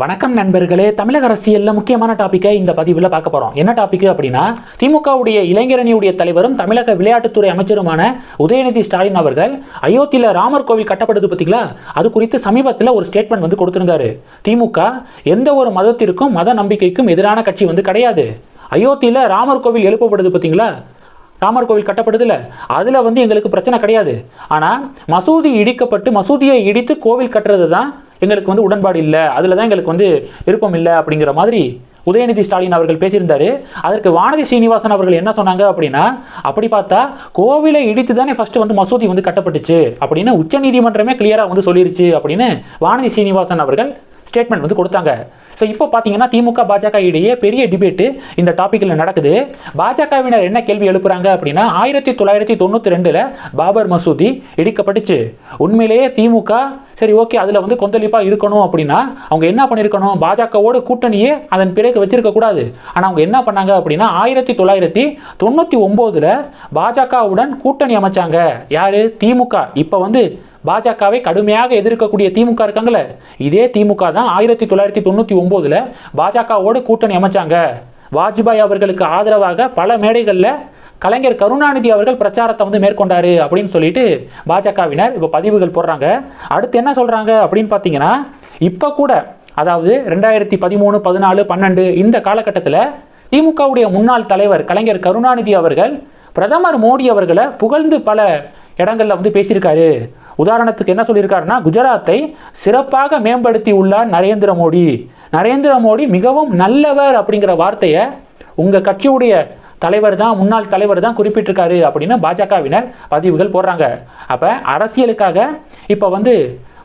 வணக்கம் நண்பர்களே தமிழக அரசியலில் முக்கியமான டாப்பிக்கை இந்த பதிவில் பார்க்க போகிறோம் என்ன டாபிக் அப்படின்னா திமுகவுடைய இளைஞரணியுடைய தலைவரும் தமிழக விளையாட்டுத்துறை அமைச்சருமான உதயநிதி ஸ்டாலின் அவர்கள் அயோத்தியில் ராமர் கோவில் கட்டப்படுது பார்த்தீங்களா? அது குறித்து சமீபத்தில் ஒரு ஸ்டேட்மெண்ட் வந்து கொடுத்துருந்தாரு. திமுக எந்த ஒரு மதத்திற்கும் மத நம்பிக்கைக்கும் எதிரான கட்சி வந்து கிடையாது. அயோத்தியில் ராமர் கோவில் எழுப்பப்படுது பார்த்தீங்களா? ராமர் கோவில் கட்டப்படுதுல அதில் வந்து எங்களுக்கு பிரச்சனை கிடையாது. ஆனால் மசூதி இடிக்கப்பட்டு மசூதியை இடித்து கோவில் கட்டுறது தான் எங்களுக்கு வந்து உடன்பாடு இல்லை அதில் தான் எங்களுக்கு வந்து விருப்பம் இல்லை அப்படிங்கிற மாதிரி உதயநிதி ஸ்டாலின் அவர்கள் பேசியிருந்தாரு. அதற்கு வானதி சீனிவாசன் அவர்கள் என்ன சொன்னாங்க அப்படின்னா அப்படி பார்த்தா கோவிலை இடித்து தானே ஃபர்ஸ்ட் வந்து மசூதி வந்து கட்டப்பட்டுச்சு அப்படின்னு உச்சநீதிமன்றமே கிளியராக வந்து சொல்லிருச்சு அப்படின்னு வானதி சீனிவாசன் அவர்கள் ஸ்டேட்மெண்ட் வந்து கொடுத்தாங்க. ஸோ இப்போ பார்த்தீங்கன்னா திமுக பாஜக இடையே பெரிய டிபேட்டு இந்த டாப்பிக்கில் நடக்குது. பாஜகவினர் என்ன கேள்வி எழுப்புறாங்க அப்படின்னா ஆயிரத்தி தொள்ளாயிரத்தி தொண்ணூற்றி ரெண்டில் பாபர் மசூதி இடிக்கப்பட்டுச்சு. உண்மையிலேயே திமுக சரி ஓகே அதில் வந்து கொந்தளிப்பாக இருக்கணும் அப்படின்னா அவங்க என்ன பண்ணியிருக்கணும் பாஜகவோடு கூட்டணியே அதன் பிறகு வச்சிருக்கக்கூடாது ஆனால் அவங்க என்ன பண்ணாங்க அப்படின்னா ஆயிரத்தி தொள்ளாயிரத்தி தொண்ணூற்றி ஒம்போதில் பாஜகவுடன் கூட்டணி அமைச்சாங்க. யார்? திமுக. இப்போ வந்து பாஜகவை கடுமையாக எதிர்க்கக்கூடிய திமுக இருக்காங்களே இதே திமுக தான் ஆயிரத்தி தொள்ளாயிரத்தி தொண்ணூற்றி ஒம்போதில் பாஜகவோடு கூட்டணி அமைச்சாங்க. வாஜ்பாய் அவர்களுக்கு ஆதரவாக பல மேடைகளில் கலைஞர் கருணாநிதி அவர்கள் பிரச்சாரத்தை வந்து மேற்கொண்டாரு அப்படின்னு சொல்லிட்டு பாஜகவினர் இப்போ பதிவுகள் போடுறாங்க. அடுத்து என்ன சொல்கிறாங்க அப்படின்னு பார்த்தீங்கன்னா இப்போ கூட அதாவது ரெண்டாயிரத்தி பதிமூணு பதினாலு பன்னெண்டு இந்த காலகட்டத்தில் திமுகவுடைய முன்னாள் தலைவர் கலைஞர் கருணாநிதி அவர்கள் பிரதமர் மோடி அவர்களை புகழ்ந்து பல இடங்களில் வந்து பேசியிருக்காரு. உதாரணத்துக்கு என்ன சொல்லியிருக்காருன்னா குஜராத்தை சிறப்பாக மேம்படுத்தி உள்ளார் நரேந்திர மோடி. நரேந்திர மோடி மிகவும் நல்லவர் அப்படிங்கிற வார்த்தையை உங்கள் கட்சியுடைய தலைவர் தான் முன்னாள் தலைவர் தான் குறிப்பிட்டிருக்காரு அப்படின்னு பாஜகவினர் பதிவுகள் போடுறாங்க. அப்போ அரசியலுக்காக இப்போ வந்து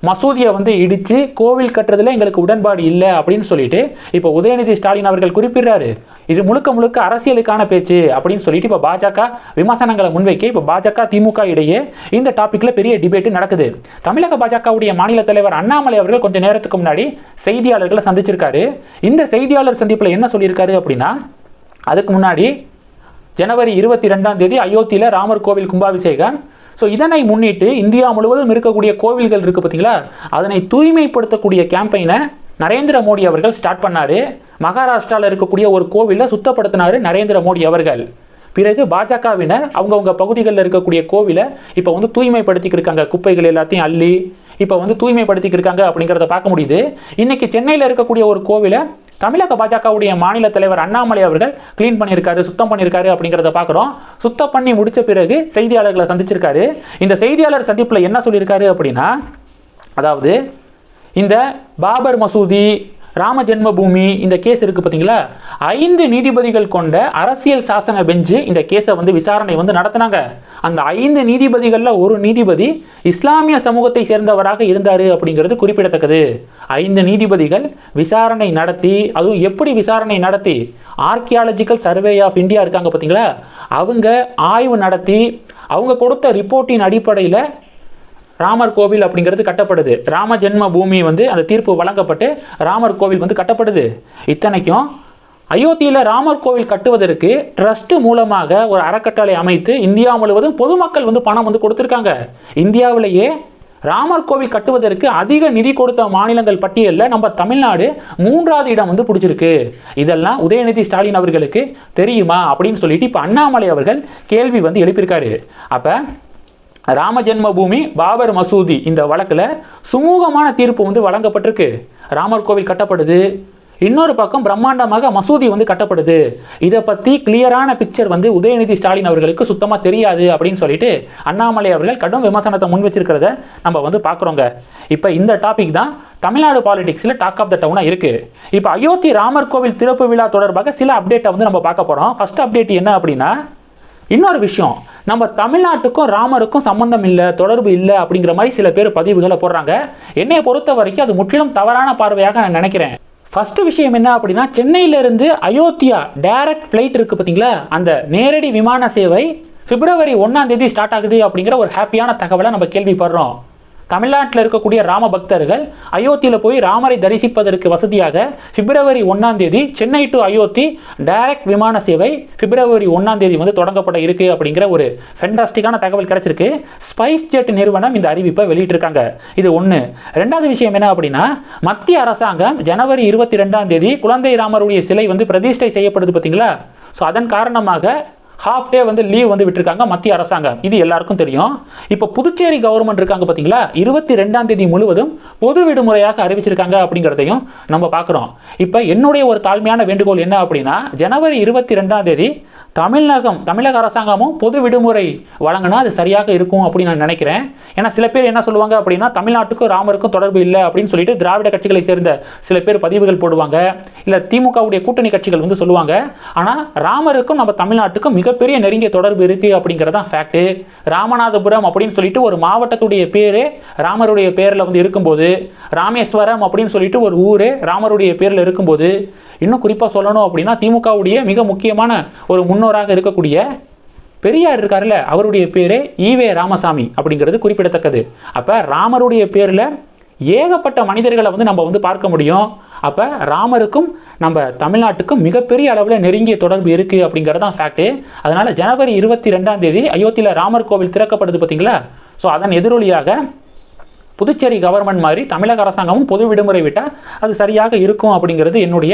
மசூதியை வந்து இடித்து கோவில் கட்டுறதுல எங்களுக்கு உடன்பாடு இல்லை அப்படின்னு சொல்லிட்டு இப்போ உதயநிதி ஸ்டாலின் அவர்கள் குறிப்பிடுறாரு. இது முழுக்க முழுக்க அரசியலுக்கான பேச்சு அப்படின்னு சொல்லிட்டு இப்போ பாஜக விமர்சனங்களை முன்வைக்க இப்போ பாஜக திமுக இடையே இந்த டாப்பிக்கில் பெரிய டிபேட்டு நடக்குது. தமிழக பாஜகவுடைய மாநில தலைவர் அண்ணாமலை அவர்கள் கொஞ்சம் நேரத்துக்கு முன்னாடி செய்தியாளர்களை சந்திச்சிருக்காரு. இந்த செய்தியாளர் சந்திப்பில் என்ன சொல்லியிருக்காரு அப்படின்னா அதுக்கு முன்னாடி ஜனவரி இருபத்தி ரெண்டாம் தேதி அயோத்தியில் ராமர் கோவில் கும்பாபிஷேகம் ஸோ இதனை முன்னிட்டு இந்தியா முழுவதும் இருக்கக்கூடிய கோவில்கள் இருக்குது பார்த்தீங்களா? அதனை தூய்மைப்படுத்தக்கூடிய கேம்பெயினை நரேந்திர மோடி அவர்கள் ஸ்டார்ட் பண்ணார். மகாராஷ்டிராவில் இருக்கக்கூடிய ஒரு கோவிலை சுத்தப்படுத்தினார் நரேந்திர மோடி அவர்கள். பிறகு பாஜகவினர் அவங்கவுங்க பகுதிகளில் இருக்கக்கூடிய கோவிலை இப்போ வந்து தூய்மைப்படுத்திக்கிட்டு இருக்காங்க. குப்பைகள் எல்லாத்தையும் அள்ளி இப்போ வந்து தூய்மைப்படுத்திக்கிட்டு இருக்காங்க அப்படிங்கிறத பார்க்க முடியுது. இன்னைக்கு சென்னையில் இருக்கக்கூடிய ஒரு கோவிலை தமிழக பாஜகவுடைய மாநில தலைவர் அண்ணாமலை அவர்கள் கிளீன் பண்ணியிருக்காரு சுத்தம் பண்ணியிருக்காரு அப்படிங்கிறத பார்க்குறோம். சுத்தம் பண்ணி முடித்த பிறகு செய்தியாளர்களை சந்திச்சிருக்காரு. இந்த செய்தியாளர் சந்திப்பில் என்ன சொல்லியிருக்காரு அப்படின்னா அதாவது இந்த பாபர் மசூதி ராம ஜென்மபூமி இந்த கேஸ் இருக்குது பார்த்தீங்களா? ஐந்து நீதிபதிகள் கொண்ட அரசியல் சாசன பெஞ்சு இந்த கேஸை வந்து விசாரணை வந்து நடத்தினாங்க. அந்த ஐந்து நீதிபதிகளில் ஒரு நீதிபதி இஸ்லாமிய சமூகத்தை சேர்ந்தவராக இருந்தார் அப்படிங்கிறது குறிப்பிடத்தக்கது. ஐந்து நீதிபதிகள் விசாரணை நடத்தி அதுவும் எப்படி விசாரணை நடத்தி? ஆர்கியாலஜிக்கல் சர்வே ஆஃப் இந்தியா இருக்காங்க பார்த்தீங்களா? அவங்க ஆய்வு நடத்தி அவங்க கொடுத்த ரிப்போர்ட்டின் அடிப்படையில் ராமர் கோவில் அப்படிங்கிறது கட்டப்படுது. ராம ஜென்ம பூமி வந்து அந்த தீர்ப்பு வழங்கப்பட்டு ராமர் கோவில் வந்து கட்டப்படுது. இத்தனைக்கும் அயோத்தியில் ராமர் கோவில் கட்டுவதற்கு ட்ரஸ்ட் மூலமாக ஒரு அறக்கட்டளை அமைத்து இந்தியா முழுவதும் பொதுமக்கள் வந்து பணம் வந்து கொடுத்துருக்காங்க. இந்தியாவிலேயே ராமர் கோவில் கட்டுவதற்கு அதிக நிதி கொடுத்த மாநிலங்கள் பட்டியலில் நம்ம தமிழ்நாடு மூன்றாவது இடம் வந்து பிடிச்சிருக்கு. இதெல்லாம் உதயநிதி ஸ்டாலின் அவர்களுக்கு தெரியுமா அப்படின்னு சொல்லிட்டு இப்போ அண்ணாமலை அவர்கள் கேள்வி வந்து எழுப்பியிருக்காரு. அப்போ ராம ஜென்மபூமி பாபர் மசூதி இந்த வழக்கில் சுமூகமான தீர்ப்பு வந்து வழங்கப்பட்டிருக்கு. ராமர் கோவில் கட்டப்படுது. இன்னொரு பக்கம் பிரம்மாண்டமாக மசூதி வந்து கட்டப்படுது. இதை பற்றி கிளியரான பிக்சர் வந்து உதயநிதி ஸ்டாலின் அவர்களுக்கு சுத்தமாக தெரியாது அப்படின்னு சொல்லிட்டு அண்ணாமலை அவர்கள் கடும் விமர்சனத்தை முன் வச்சிருக்கிறத நம்ம வந்து பார்க்குறோங்க. இப்போ இந்த டாபிக் தான் தமிழ்நாடு பாலிடிக்ஸில் டாக் ஆஃப் த டவுனாக இருக்குது இப்போ அயோத்தி ராமர் கோவில் திறப்பு விழா தொடர்பாக சில அப்டேட்டை வந்து நம்ம பார்க்க போகிறோம் ஃபஸ்ட் அப்டேட் என்ன அப்படின்னா இன்னொரு விஷயம் நம்ம தமிழ்நாட்டுக்கும் ராமருக்கும் சம்பந்தம் இல்லை தொடர்பு இல்லை அப்படிங்கிற மாதிரி சில பேர் பதிவுகளை போடுறாங்க. என்னை பொறுத்த வரைக்கும் அது முற்றிலும் தவறான பார்வையாக நான் நினைக்கிறேன். ஃபஸ்ட்டு விஷயம் என்ன அப்படின்னா சென்னையிலேருந்து அயோத்தியா டைரக்ட் ஃப்ளைட் இருக்குது பார்த்தீங்களா? அந்த நேரடி விமான சேவை பிப்ரவரி ஒன்றாம் தேதி ஸ்டார்ட் ஆகுது அப்படிங்கிற ஒரு ஹாப்பியான தகவலை நம்ம கேள்விப்படுறோம். தமிழ்நாட்டில் இருக்கக்கூடிய ராம பக்தர்கள் அயோத்தியில் போய் ராமரை தரிசிப்பதற்கு வசதியாக பிப்ரவரி ஒன்றாம் தேதி சென்னை டு அயோத்தி டைரக்ட் விமான சேவை பிப்ரவரி ஒன்றாம் தேதி வந்து தொடங்கப்பட இருக்கு அப்படிங்கிற ஒரு ஃபென்டாஸ்டிக்கான தகவல் கிடைச்சிருக்கு. ஸ்பைஸ் ஜெட் நிறுவனம் இந்த அறிவிப்பை வெளியிட்டிருக்காங்க. இது ஒன்று ரெண்டாவது விஷயம் என்ன அப்படின்னா மத்திய அரசாங்கம் ஜனவரி இருபத்தி ரெண்டாம் தேதி குழந்தை ராமருடைய சிலை வந்து பிரதிஷ்டை செய்யப்படுது பார்த்தீங்களா ஸோ அதன் காரணமாக ஹாஃப் டே வந்து லீவ் வந்து விட்டுருக்காங்க மத்திய அரசாங்கம். இது எல்லாருக்கும் தெரியும். இப்போ புதுச்சேரி கவர்மெண்ட் இருக்காங்க பார்த்தீங்களா? இருபத்தி ரெண்டாம் தேதி முழுவதும் பொது விடுமுறையாக அறிவிச்சிருக்காங்க அப்படிங்கிறதையும் நம்ம பார்க்குறோம். இப்போ என்னுடைய ஒரு தாழ்மையான வேண்டுகோள் என்ன அப்படின்னா ஜனவரி இருபத்தி ரெண்டாம் தேதி தமிழகம் தமிழக அரசாங்கமும் பொது விடுமுறை வழங்கினா அது சரியாக இருக்கும் அப்படின்னு நான் நினைக்கிறேன். ஏன்னா சில பேர் என்ன சொல்லுவாங்க அப்படின்னா தமிழ்நாட்டுக்கும் ராமருக்கும் தொடர்பு இல்லை அப்படின்னு சொல்லிட்டு திராவிட கட்சிகளை சேர்ந்த சில பேர் பதிவுகள் போடுவாங்க. இல்லை திமுகவுடைய கூட்டணி கட்சிகள் வந்து சொல்லுவாங்க. ஆனால் ராமருக்கும் நம்ம தமிழ்நாட்டுக்கும் மிகப்பெரிய நெருங்கிய தொடர்பு இருக்குது அப்படிங்கிறதான் ஃபேக்ட்டு ராமநாதபுரம் அப்படின்னு சொல்லிட்டு ஒரு மாவட்டத்துடைய பேரே ராமருடைய பேரில் வந்து இருக்கும்போது ராமேஸ்வரம் அப்படின்னு சொல்லிட்டு ஒரு ஊரே ராமருடைய பேரில் இருக்கும்போது இன்னும் குறிப்பாக சொல்லணும் அப்படின்னா திமுகவுடைய மிக முக்கியமான ஒரு முன்னோராக இருக்கக்கூடிய பெரியார் இருக்கார்ல அவருடைய பேரே ஈவே ராமசாமி அப்படிங்கிறது குறிப்பிடத்தக்கது. அப்போ ராமருடைய பேரில் ஏகப்பட்ட மனிதர்களை வந்து நம்ம வந்து பார்க்க முடியும். அப்போ ராமருக்கும் நம்ம தமிழ்நாட்டுக்கும் மிகப்பெரிய அளவில் நெருங்கிய தொடர்பு இருக்குது அப்படிங்கிறது தான் ஃபேக்ட்டு அதனால் ஜனவரி இருபத்தி ரெண்டாம் தேதி அயோத்தியில் ராமர் கோவில் திறக்கப்படுது பார்த்தீங்களா? ஸோ அதன் எதிரொலியாக புதுச்சேரி கவர்மெண்ட் மாதிரி தமிழக அரசாங்கமும் பொது விடுமுறை விட்டால் அது சரியாக இருக்கும் அப்படிங்கிறது என்னுடைய